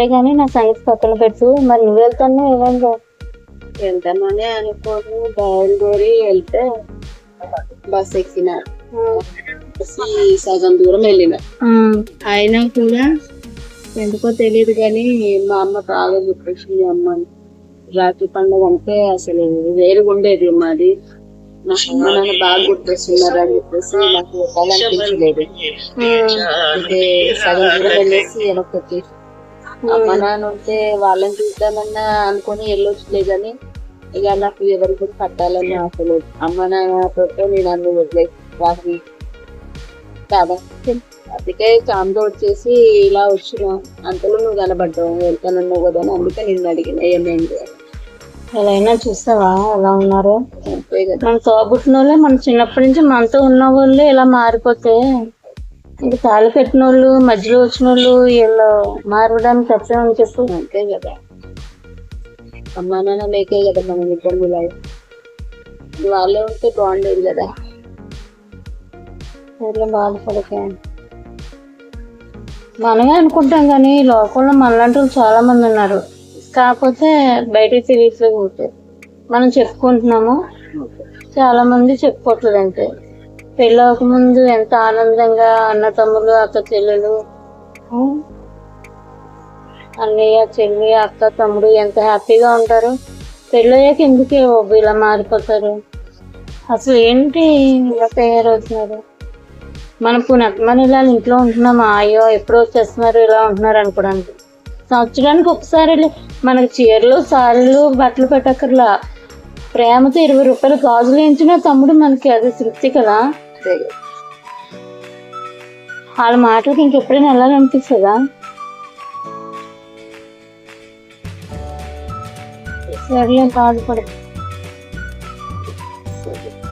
సరే కానీ నా సంగతి పక్కన పెట్టు. మరి నువ్వు వెళ్తాను ఏమైందో? వెళ్తామని అనుకోని. బయలుదేరి వెళ్తే బస్ ఎక్కిన. సగం దూరం వెళ్ళిన. అయినా కూడా ఎందుకో తెలియదు కానీ మా అమ్మ బాగా చెప్పేసింది అమ్మని రాఖీ పండుగ అంటే అసలు వేరుగా ఉండేది మాది. మా అమ్మ నాన్న బాగా గుర్తొస్తున్నారు అని చెప్పేసి నాకు వెళ్ళాలనిపించలేదు. అంటే సగం దూరం వెళ్ళేసి వెనక్కి వచ్చేసి అమ్మ నాన్న ఉంటే వాళ్ళని చూద్దామన్నా అనుకుని వెళ్ళొచ్చులే కానీ ఇక నాకు ఎవరు కూడా పట్టాలని ఆశ లేదు. అమ్మ నాన్నతో నేను అన్ను వదిలే. వాటిని కాబట్టి అందుకే చాందో వచ్చేసి ఇలా వచ్చిన. అంతలో నువ్వు కనబడ్డావు వెళ్తానన్నావు కదా అందుకే నిన్ను అడిగిన ఏమైంది. ఎలా చూస్తావా? ఎలా ఉన్నారు? మన తోబుట్టిన వాళ్ళే మన చిన్నప్పటి నుంచి మనతో ఉన్న వాళ్ళే ఇలా మారిపోతే. ఇంక తాళి కట్టిన వాళ్ళు మధ్యలో వచ్చిన వాళ్ళు వీళ్ళు మారడానికి తప్పేమని చెప్పు. అంతే కదా. అమ్మ నాన్న లేకే కదా మనం ఇబ్బందులు అయ్యాయి. వాళ్ళే ఉంటే బాగుండేది కదా. ఇట్లా బాధపడకే. మనమే అనుకుంటాం కానీ లోకంలో మనలాంటి వాళ్ళు చాలా మంది ఉన్నారు. కాకపోతే బయటకు తెలియట్లేదు ఊరికే. మనం చెప్పుకుంటున్నాము. చాలా మంది చెప్పుకోవట్లేదు అంతే పెళ్ళి ముందు ఎంత ఆనందంగా అన్న తమ్ముళ్ళు అక్క చెల్లెలు? అన్నయ్య చెల్లి అక్క తమ్ముడు ఎంత హ్యాపీగా ఉంటారు. పెళ్ళయ్యాక ఎందుకు ఇలా మారిపోతారు. అసలు ఏంటి ఇలా తయారవుతున్నారు? మనం పునః మన ఇలా ఇంట్లో ఉంటున్నామా అయ్యో ఎప్పుడో వచ్చేస్తున్నారు ఇలా ఉంటున్నారు అనుకోడానికి సంవత్సరానికి ఒకసారి మనకి చీరలు సారీలు బట్టలు పెట్టక్కర్లా. ప్రేమతో ఇరవై రూపాయలు గాజులు వేయించిన తమ్ముడు మనకి అది తృప్తి కదా. వాళ్ళ మాటలకి ఇంకెప్పుడైనా వెళ్ళాలనిపిస్తుందా? సర్లే బాధపడదు